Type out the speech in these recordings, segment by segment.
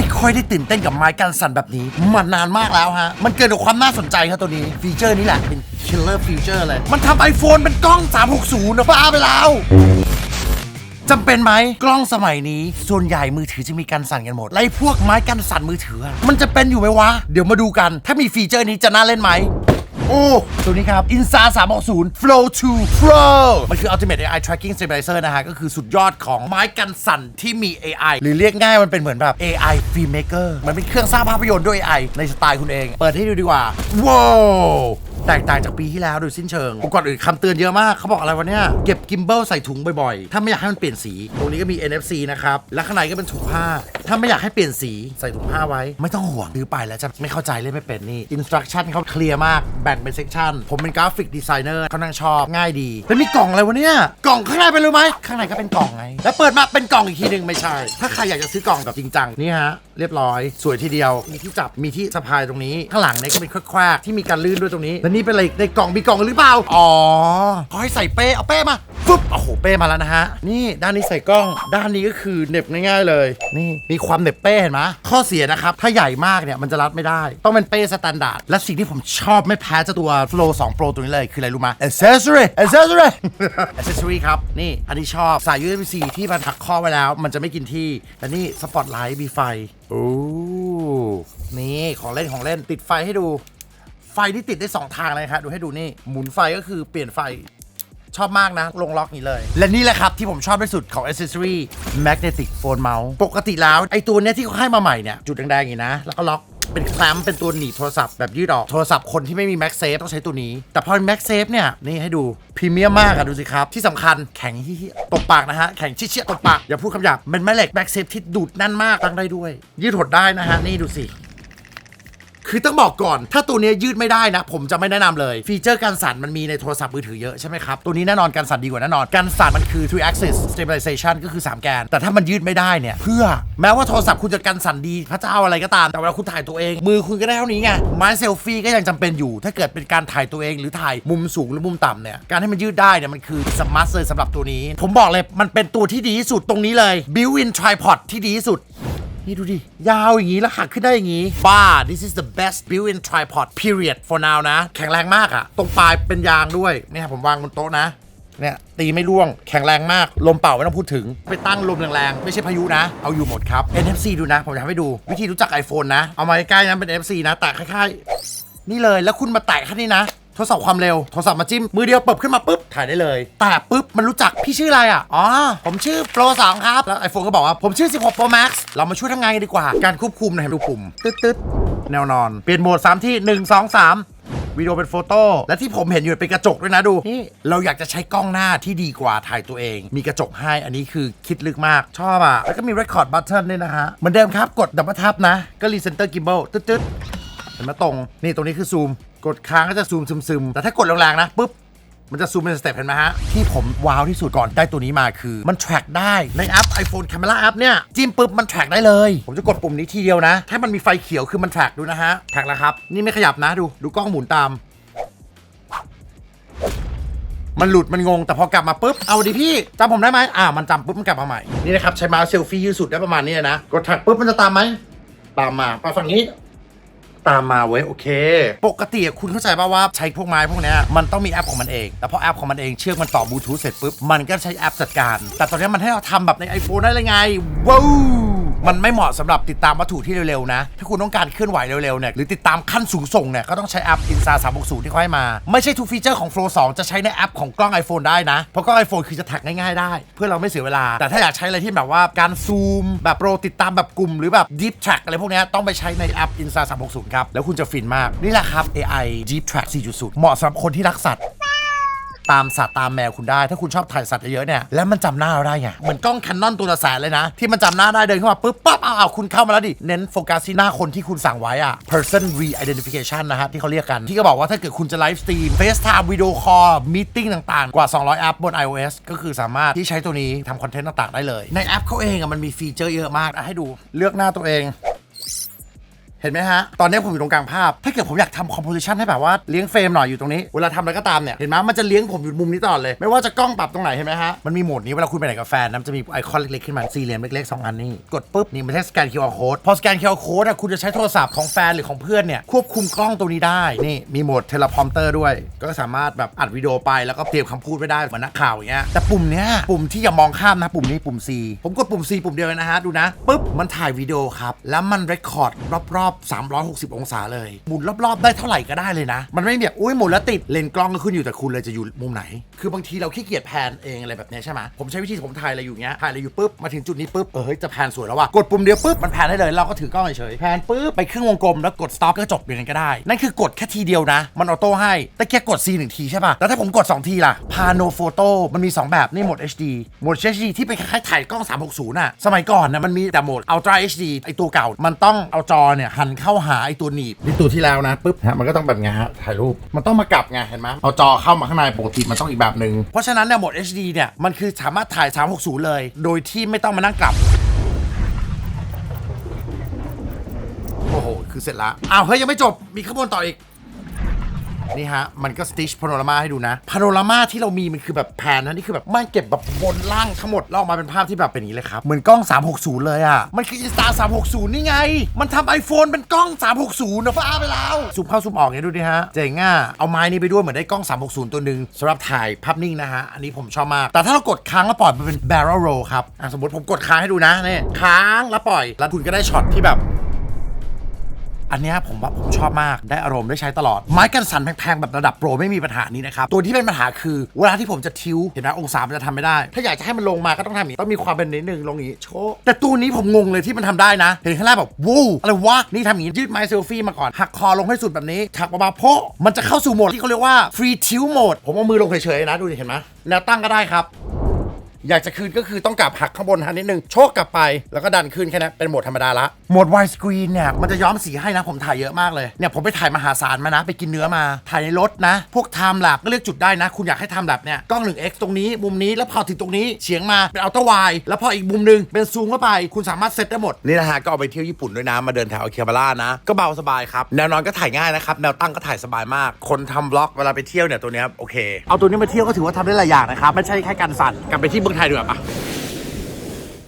ไม่ค่อยได้ตื่นเต้นกับไม้กันสั่นแบบนี้มานานมากแล้วฮะ มันเกินกว่าความน่าสนใจครับตัวนี้ ฟีเจอร์นี้แหละเป็น killer feature เลย มันทำ iPhone เป็นกล้อง 360 นะบ้าไปแล้วจำเป็นไหมกล้องสมัยนี้ ส่วนใหญ่มือถือจะมีการสั่นกันหมดและไอ้พวกไม้กันสั่นมือถือ มันจะเป็นอยู่ไหมวะ เดี๋ยวมาดูกัน ถ้ามีฟีเจอร์นี้จะน่าเล่นไหม โอ้ตัวนี้ครับ Insa 360 Flow 2 Pro มันคือ Ultimate AI Tracking Stabilizer นะฮะ ก็คือสุดยอดของไม้กันสั่นที่มี AI หรือเรียกง่ายมันเป็นเหมือนแบบ AI Filmmaker มันเป็นเครื่องสร้างภาพยนตร์ด้วย AI ในสไตล์คุณเอง เปิดให้ดูดีกว่าว้าว แตกต่างจากปีที่แล้วโดยสิ้นเชิงก่อนอื่นคำเตือนเยอะมากเขาบอกอะไรวะเนี่ยเก็บกิมเบิลใส่ถุงบ่อยๆ ถ้าไม่อยากให้มันเปลี่ยนสี ตรงนี้ก็มี NFC นะครับ และข้างในก็เป็นถุงผ้า ถ้าไม่อยากให้เปลี่ยนสีใส่ถุงผ้าไว้ ไม่ต้องห่วงซื้อไปแล้วจะไม่เข้าใจเล่นไม่เป็นนี่อินสตรั c ชั่นเขาเคลียร์มากแบ่งเป็นเซกชันผมเป็นกราฟิกดีไซเนอร์เขานั่งชอบง่ายดีแล้วมีกล่องอะไรวะเนี่ยกล่องข้างในเป็นรู้ไหมข้างในก็เป็นกล่องไง แล้วเปิดมาเป็นกล่องอีกทีหนึ่งไม่ใช่ ถ้าใครอยากจะซื้อกล่องแบบจริงจังนี่ฮะเรียบร้อย สวยทีเดียวมีที่จับมีที่สะพายตรงนี้ข้างหลังเนี่ยก็เป็นแควกๆที่มีการลื่นด้วยตรงนี้แล้วนี่เป็นอะไรในกล่องมีกล่องหรือเปล่า อ๋อขาให้ใส่เป้เอาเป้มาฟึบโอ้โหเป้มาแล้วนะฮะ นี่ด้านนี้ใส่กล้อง ด้านนี้ก็คือเหน็บง่ายๆเลย นี่มีความเหน็บเป้เห็นไหมข้อเสียนะครับ ถ้าใหญ่มากเนี่ยมันจะรัดไม่ได้ ต้องเป็นเป้สแตนดาร์ดและสิ่งที่ผมชอบไม่แพ้เจ้าตัว Flow 2 Pro ตัวนี้เลย คืออะไรรู้ไหม accessory accessory accessory ครับ นี่อันนี้ชอบสาย USB-C ที่มันถักข้อไว้แล้ว มันจะไม่กินที่และนี่สปอตไลท์มีไฟโอ้นี่ของเล่นของเล่นติดไฟให้ดู ไฟที่ติดได้ 2 ทางเลยครับดูให้ดูนี่ หมุนไฟก็คือเปลี่ยนไฟชอบมากนะ ลงล็อกนี้เลย และนี่แหละครับ ที่ผมชอบที่สุดของ Accessory Magnetic Phone Mouse ปกติแล้ว ไอตัวเนี้ยที่เขาให้มาใหม่เนี่ย จุดแดงๆอย่างนี้นะ แล้วก็ล็อกเป็นแคลมเป็นตัวหนีบโทรศัพท์แบบยืดออก โทรศัพท์คนที่ไม่มี MagSafe ต้องใช้ตัวนี้ แต่พอ MagSafe เนี่ย นี่ให้ดูพรีเมียมมากอะดูสิครับ ที่สำคัญแข็งที่ตบปากนะฮะ แข็งเชี่ยๆตบปาก อย่าพูดคำหยาบเป็นแม่เหล็ก MagSafe ที่ดูดแน่นมากตั้งได้ด้วย ยืดหดได้นะฮะนี่ดูสิ คือต้องบอกก่อน ถ้าตัวนี้ยืดไม่ได้นะ ผมจะไม่แนะนำเลย ฟีเจอร์การสั่นมันมีในโทรศัพท์มือถือเยอะใช่ไหมครับ ตัวนี้แน่นอนการสั่นดีกว่าแน่นอน การสั่นมันคือ three axis stabilization ก็คือ 3 แกน แต่ถ้ามันยืดไม่ได้เนี่ย เพื่อแม้ว่าโทรศัพท์คุณจะกันสั่นดีพระเจ้าอะไรก็ตาม แต่เวลาคุณถ่ายตัวเอง มือคุณก็ได้เท่านี้ไง ไม้เซลฟี่ก็ยังจำเป็นอยู่ ถ้าเกิดเป็นการถ่ายตัวเองหรือถ่ายมุมสูงหรือมุมต่ำเนี่ย การให้มันยืดได้เนี่ยมันคือสมาร์ทเลยสำหรับตัวนี้ ผมบอกเลยมันเป็นตัวที่ดีที่สุดตรงนี้เลย built-in tripod ที่ดีที่สุด นี่ดูดิ ยาวอย่างนี้แล้วหักขึ้นได้อย่างนี้ บ้า this is the best built-in tripod period for now นะ แข็งแรงมากอะตรงปลายเป็นยางด้วยเนี่ยผมวางบนโต๊ะนะเนี่ยตีไม่ร่วงแข็งแรงมาก ลมเป่าไม่ต้องพูดถึง ไปตั้งลมแรงๆ ไม่ใช่พายุนะ เอาอยู่หมดครับ NFC ดูนะ ผมจะทำให้ดู วิธีรู้จัก iPhone นะ เอามาใกล้ๆนะเป็น NFC นะแตะคล้ายๆนี่เลยแล้วคุณมาแตะแค่นี้นะ ทดสอบความเร็วโทรศัพท์มาจิ้มมือเดียวเปิบขึ้นมาปุ๊บถ่ายได้เลย แต่ปุ๊บมันรู้จักพี่ชื่ออะไรอะอ๋อผมชื่อ Pro 2ครับแล้ว iPhone ก็บอกว่าผมชื่อ 16 Pro Max เรามาช่วยทำงานกันดีกว่า การควบคุมนะครับดูปุ่มตึ๊ดตึ๊ดแนวนอนเปลี่ยนโหมด3ที่ 1 2 3วิดีโอเป็นโฟโต้และที่ผมเห็นอยู่เป็นกระจกด้วยนะดูนี่เราอยากจะใช้กล้องหน้าที่ดีกว่าถ่ายตัวเอง มีกระจกให้อันนี้คือคิดลึกมากชอบอะแล้วก็มี record button ด้วยนะฮะเหมือนเดิมครับกดดับเบิลทับนะ ก็ recenter gimbal ตึ๊ดตึ๊ดเห็นไหมตรง นี่ตรงนี้คือซูม กดค้างก็จะซูมซึมๆ แต่ถ้ากดแรงๆนะปุ๊บมันจะซูมเป็นสเต็ปเห็นไหมฮะ ที่ผมว้าวที่สุดก่อนได้ตัวนี้มาคือ มัน track ได้ในแอป iPhone Camera App เนี่ย จิ้มปุ๊บ มัน track ได้เลย ผมจะกดปุ่มนี้ทีเดียวนะ ถ้ามันมีไฟเขียวคือมัน track ดูนะฮะ track แล้วครับ นี่ไม่ขยับนะดู ดูกล้องหมุนตาม มันหลุดมันงง แต่พอกลับมาปุ๊บ เอาดิพี่จำผมได้ไหมอ่ามันจำปุ๊บมันกลับมาใหม่นี่นะครับใช้มาเซลฟี่ยืดสุดได้ประมาณนี้นะกด track ปุ๊บมันจะตามไหมตามมาไปฝั่งนี้ ตามมาเว้ยโอเค ปกติคุณเข้าใจป่าว่าใช้พวกไม้พวกเนี้ยมันต้องมีแอปของมันเอง แล้วพอแอปของมันเองเชื่อมมันต่อบลูทูธเสร็จปุ๊บมันก็ใช้แอปจัดการ แต่ตอนนี้มันให้เราทำแบบใน iPhone ได้เลยไงว้าว มันไม่เหมาะสำหรับติดตามวัตถุที่เร็วๆนะ ถ้าคุณต้องการเคลื่อนไหวเร็วๆเนี่ยหรือติดตามขั้นสูงส่งเนี่ยก็ต้องใช้แอป Insta 360 ที่เขาให้มา ไม่ใช่ทุกฟีเจอร์ของ Flow 2 จะใช้ในแอปของกล้อง iPhone ได้นะ เพราะกล้อง iPhone คือจะแท็กง่ายๆได้ เพื่อเราไม่เสียเวลา แต่ถ้าอยากใช้อะไรที่แบบว่าการซูม แบบโปรติดตามแบบกลุ่มหรือแบบ Deep Track อะไรพวกนี้ต้องไปใช้ในแอป Insta 360 ครับแล้วคุณจะฟินมากนี่แหละครับ AI Deep Track 4.0 เหมาะสำหรับคนที่รักสัตว์ ตามสัตว์ตามแมวคุณได้ ถ้าคุณชอบถ่ายสัตว์เยอะๆเนี่ยแล้วมันจำหน้าเราได้ไงเหมือนกล้องแคนนอนตัวละแสนเลยนะ ที่มันจำหน้าได้เดินเข้ามาปุ๊บปั๊บเอาเอาคุณเข้ามาแล้วดิเน้นโฟกัสที่หน้าคนที่คุณสั่งไว้อะ person re-identification นะฮะที่เขาเรียกกันที่ก็บอกว่าถ้าเกิดคุณจะไลฟ์สตรีม FaceTime วิดีโอคอลมีติ้งต่างๆ กว่า 200แอปบน iOS ก็คือสามารถที่ใช้ตัวนี้ทำคอนเทนต์ต่างๆได้เลย ในแอปเขาเองอะมันมีฟีเจอร์เยอะมากอะให้ดูเลือกหน้าตัวเอง เห็นไหมฮะ ตอนนี้ผมอยู่ตรงกลางภาพ ถ้าเกิดผมอยากทำคอมโพสิชันให้แบบว่าเลี้ยงเฟรมหน่อยอยู่ตรงนี้ เวลาทำอะไรก็ตามเนี่ย เห็นไหมมันจะเลี้ยงผมอยู่มุมนี้ตลอดเลย ไม่ว่าจะกล้องปรับตรงไหนเห็นไหมฮะ มันมีโหมดนี้เวลาคุณไปไหนกับแฟนนะมันจะมีไอคอนเล็กๆขึ้นมา สี่เหลี่ยมเล็กๆสองอันนี้กดปุ๊บนี่มันใช้สแกน QR code พอสแกน QR code อะคุณจะใช้โทรศัพท์ของแฟนหรือของเพื่อนเนี่ยควบคุมกล้องตัวนี้ได้ นี่มีโหมดเทเลพอมเตอร์ด้วย ก็สามารถแบบอัดวิดีโอไปแล้วก็เตรียมคำพูดไว้ได้เหมือนนักข่าวอย่างเงี้ย แต่ปุ่มเนี้ยปุ่มที่อย่ามองข้ามนะปุ่มนี้ปุ่ม C ผมกดปุ่ม C ปุ่มเดียวเลยนะฮะดูนะปุ๊บมันถ่ายวิดีโอครับแล้วมันเรคคอร์ดรอบๆ360 องศาเลย หมุนรอบๆ ได้เท่าไหร่ก็ได้เลยนะ มันไม่แบบอุ้ยหมุนแล้วติด เลนส์กล้องก็ขึ้นอยู่แต่คุณเลยจะอยู่มุมไหน คือบางทีเราขี้เกียจแพนเองอะไรแบบเนี้ยใช่ไหมผมใช้วิธีผมถ่ายอะไรอยู่เงี้ยถ่ายอะไรอยู่ปุ๊บมาถึงจุดนี้ปุ๊บเออเฮ้ยจะแพนสวยแล้วว่ะกดปุ่มเดียวปุ๊บมันแพนได้เลยเราก็ถือกล้องเฉยๆแพนปุ๊บไปครึ่งวงกลมแล้วกด stop ก็จบอย่างนั้นก็ได้นั่นคือกดแค่ทีเดียวนะ มันออโต้ให้แต่แค่กด C หนึ่งทีใช่ป่ะแล้วถ้าผมกด 2 ทีล่ะ Pano Photo มันมี 2 แบบนี่โหมด HD โหมด HD ที่เป็นคล้ายๆถ่ายกล้อง 360น่ะสมัยก่อนนะมันมีแต่โหมด Ultra HD ไอตัวเก่ามันต้องเอาจอเนี่ยหันเข้าหาไอตัวหนีบนี่ตัวที่แล้วนะปุ๊บฮะมันก็ต้องแบบไงฮะถ่ายรูปมันต้องมากลับไงเห็นไหมเอาจอเข้ามาข้างในปกติมันต้องอีกแบบหนึ่งเพราะฉะนั้นเนี่ยโหมด HD เนี่ยมันคือสามารถถ่าย 360 เลย โดยที่ไม่ต้องมานั่งกลับโอ้โหคือเสร็จแล้วอ้าวเฮ้ยยังไม่จบมีข้างบนต่ออีก นี่ฮะ มันก็สติชพาโนรามาให้ดูนะพาโนรามาที่เรามีมันคือแบบแผนนะนี่คือแบบมันเก็บแบบบนล่างทั้งหมดแล้วออกมาเป็นภาพที่แบบเป็นอย่างนี้เลยครับ เหมือนกล้อง 360 เลยอะ มันคือ Insta 360 นี่ไง มันทำ iPhone เป็นกล้อง 360 นะฟ้าไปแล้วซูมเข้าซูมออกเนี่ยดูดิฮะ เจ๋งอะ เอาไม้นี้ไปด้วยเหมือนได้กล้อง 360 ตัวหนึ่งสำหรับถ่ายภาพนิ่งนะฮะ อันนี้ผมชอบมาก แต่ถ้าเรากดค้างแล้วปล่อยมันเป็น barrel roll ครับสมมติผมกดค้างให้ดูนะนี่ค้างแล้วปล่อยแล้วคุณก็ได้ช็อตที่แบบ อันนี้ผมว่าผมชอบมากได้อารมณ์ได้ใช้ตลอด ไม้กันสั่นแพงๆแบบระดับโปรไม่มีปัญหานี้นะครับ ตัวที่เป็นปัญหาคือ เวลาที่ผมจะทิ้วเห็นไหมองศามันจะทำไม่ได้ ถ้าอยากจะให้มันลงมาก็ต้องทำอย่างนี้ต้องมีความเป็นนิดนึงลงอย่างนี้โชว์แต่ตัวนี้ผมงงเลยที่มันทำได้นะ เห็นข้างล่างแบบวู้อะไรวะนี่ทำอย่างนี้ยืดไม้เซลฟี่มาก่อนหักคอลงให้สุดแบบนี้ถักเบาโพะมันจะเข้าสู่โหมดที่เขาเรียกว่า free tilt mode ผมเอามือลงเฉยๆนะดูดิเห็นไหมแนวตั้งก็ได้ครับ อยากจะคืนก็คือต้องกลับหักข้างบนทันนิดนึง โชกกลับไปแล้วก็ดันขึ้นแค่นั้นเป็นโหมดธรรมดาละโหมด wide screen เนี่ยมันจะย้อมสีให้นะผมถ่ายเยอะมากเลยเนี่ยผมไปถ่ายมหาศาลมานะ ไปกินเนื้อมาถ่ายในรถนะ พวก time lapse ก็เลือกจุดได้นะ คุณอยากให้ time lapse เนี่ยกล้อง 1x ตรงนี้มุมนี้แล้วพอถึงตรงนี้เฉียงมาเป็นอัลตร้าไวแล้วพออีกมุมหนึงเป็นซูมเข้าไป คุณสามารถเซตได้หมดนี่นะฮะก็เอาไปเที่ยวญี่ปุ่นด้วยนะมาเดินแถวอาเคียบาร่านะก็เบาสบายครับแนวนอนก็ถ่ายง่ายนะครับแนวตั้งก็ถ่ายสบายมาก คนทำบล็อกเวลาไปเที่ยวเนี่ยตัวเนี้ยโอเคเอาตัวนี้มาเที่ยวก็ถือว่าทำได้หลายอย่างนะครับไม่ใช่แค่การสั่นกลับไปที่เมืองไทยดีกว่าปะ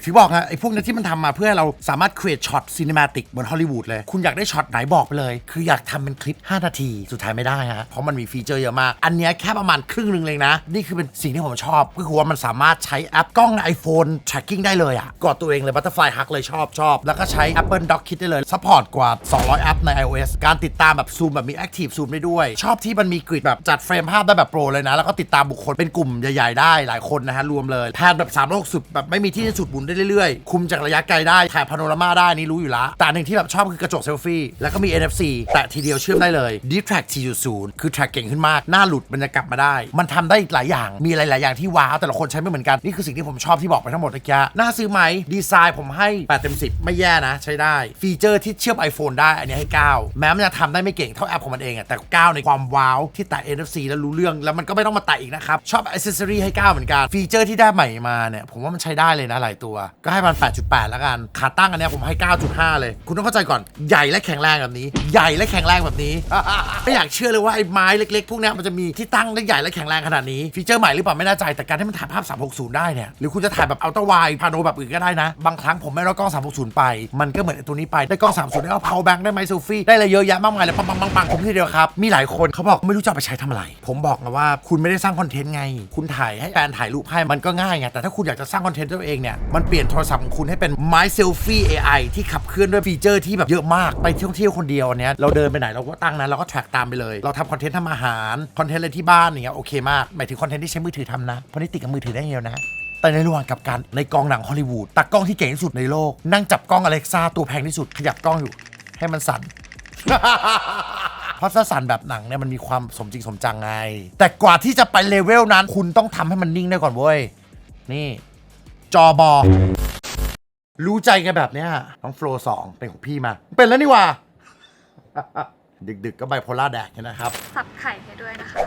ที่บอกฮะไอ้พวกนี้ที่มันทำมาเพื่อให้เราสามารถ create ช็อตซีนิมาติกเหมือนฮอลลีวูดเลย คุณอยากได้ช็อตไหนบอกไปเลย คืออยากทำเป็นคลิป 5 นาที สุดท้ายไม่ได้ฮะเพราะมันมีฟีเจอร์เยอะมาก อันนี้แค่ประมาณครึ่งหนึ่งเลยนะ นี่คือเป็นสิ่งที่ผมชอบ ก็คือว่ามันสามารถใช้แอปกล้อง iPhone tracking ได้เลยอะกดตัวเองเลย Butterfly Hug เลยชอบชอบแล้วก็ใช้ Apple Dock Kit ได้เลยซัพพอร์ตกว่า 200 แอปใน iOS การติดตามแบบซูมแบบมี Active Zoom ได้ด้วย ชอบที่มันมีกริดแบบจัดเฟรมภาพได้แบบโปรเลยนะแล้วก็ติดตามบุคคลเป็นกลุ่มใหญ่ๆได้หลายคนนะฮะรวมเลยแพนแบบ360แบบไม่มีที่สุดหมุนได้เรื่อยๆ คุมจากระยะไกลได้ ถ่ายพาโนรามาได้นี่รู้อยู่ละแต่หนึ่งที่แบบชอบคือกระจกเซลฟี่ แล้วก็มี NFC แตะทีเดียวเชื่อมได้เลย Deep Track T0 คือ track เก่งขึ้นมาก หน้าหลุดมันจะกลับมาได้ มันทำได้อีกหลายอย่าง มีหลายๆอย่างที่ว้าวแต่ละคนใช้ไม่เหมือนกัน นี่คือสิ่งที่ผมชอบที่บอกไปทั้งหมดเมื่อกี้น่าซื้อไหมดีไซน์ผมให้8เต็ม10 ไม่แย่นะ ใช้ได้ ฟีเจอร์ที่เชื่อม iPhone ได้อันนี้ให้ 9 แม้มันจะทำได้ไม่เก่งเท่าแอปของมันเองอะแต่ 9 ในความว้าวที่แตะ NFC แล้วรู้เรื่องแล้วมันก็ไม่ต้องมาแตะอีกนะครับชอบ accessory ให้ 9 เหมือนกันฟีเจอร์ที่ได้ใหม่มาเนี่ยผมว่ามันใช้ได้เลยนะหลายตัวก็ให้มัน 8.8 แล้วกัน ขาตั้งอันเนี้ยผมให้ 9.5 เลย คุณต้องเข้าใจก่อน ใหญ่และแข็งแรงแบบนี้ ใหญ่และแข็งแรงแบบนี้ ไม่อยากเชื่อเลยว่าไอ้ไม้เล็กๆ พวกเนี้ยมันจะมีที่ตั้งได้ใหญ่และแข็งแรงขนาดนี้ ฟีเจอร์ใหม่หรือเปล่าไม่แน่ใจ แต่การที่มันถ่ายภาพ 360 ได้เนี่ย หรือคุณจะถ่ายแบบอัลตร้าไวพาโนแบบอื่นก็ได้นะ บางครั้งผมไม่ได้เอกล้อง 360 ไป มันก็เหมือนไอ้ตัวนี้ไป ได้กล้อง 360ได้เอา power bank ได้ไมค์เซลฟี่ ได้อะไรเยอะแยะมากมายเลยปังปังปังปังผมทีเดียวครับ มีหลายคนเขาบอกไม่รู้จะเอาไปใช้ทำอะไร ผมบอกนะว่าคุณไม่ได้สร้างคอนเทนต์ไง คุณถ่ายให้แฟนถ่ายรูปให้มันก็ง่ายไง แต่ถ้าคุณอยากจะสร้างคอนเทนต์ตัวเองเนี่ย มันเปลี่ยนโทรศัพท์ของคุณให้เป็น My Selfie AI ที่ขับเคลื่อนด้วยฟีเจอร์ที่แบบเยอะมาก ไปเที่ยวเที่ยวคนเดียวนเนี้ยเราเดินไปไหนเราก็ตั้งนั้นเราก็ track ตามไปเลย เราทำคอนเทนต์ทำอาหารคอนเทนต์อะไรที่บ้านอย่างเงี้ยโอเคมากหมายถึงคอนเทนต์ที่ใช้มือถือทำนะเพราะนี่ติดกับมือถือได้เดียวนะแต่ในระหว่างกับการในกองหนังฮอลลีวูดตากล้องที่เก่งที่สุดในโลก นั่งจับกล้องอเล็กซ่าตัวแพงที่สุดขยับกล้องอยู่ ให้มันสั่น เพราะถ้าสั่นแบบหนังเนี่ยมันมีความสมจริงสมจังไง แต่กว่าที่จะไปเลเวลนั้น คุณต้องทำให้มันนิ่งได้ก่อนเว้ยนี่ จอบอ รู้ใจกันแบบเนี้ยน้องโฟล์สองเป็นของพี่มา เป็นแล้วนี่หว่า ดึกๆก็ไบโพล่าแดกเนี่ยนะครับ สับไข่ให้ด้วยนะคะ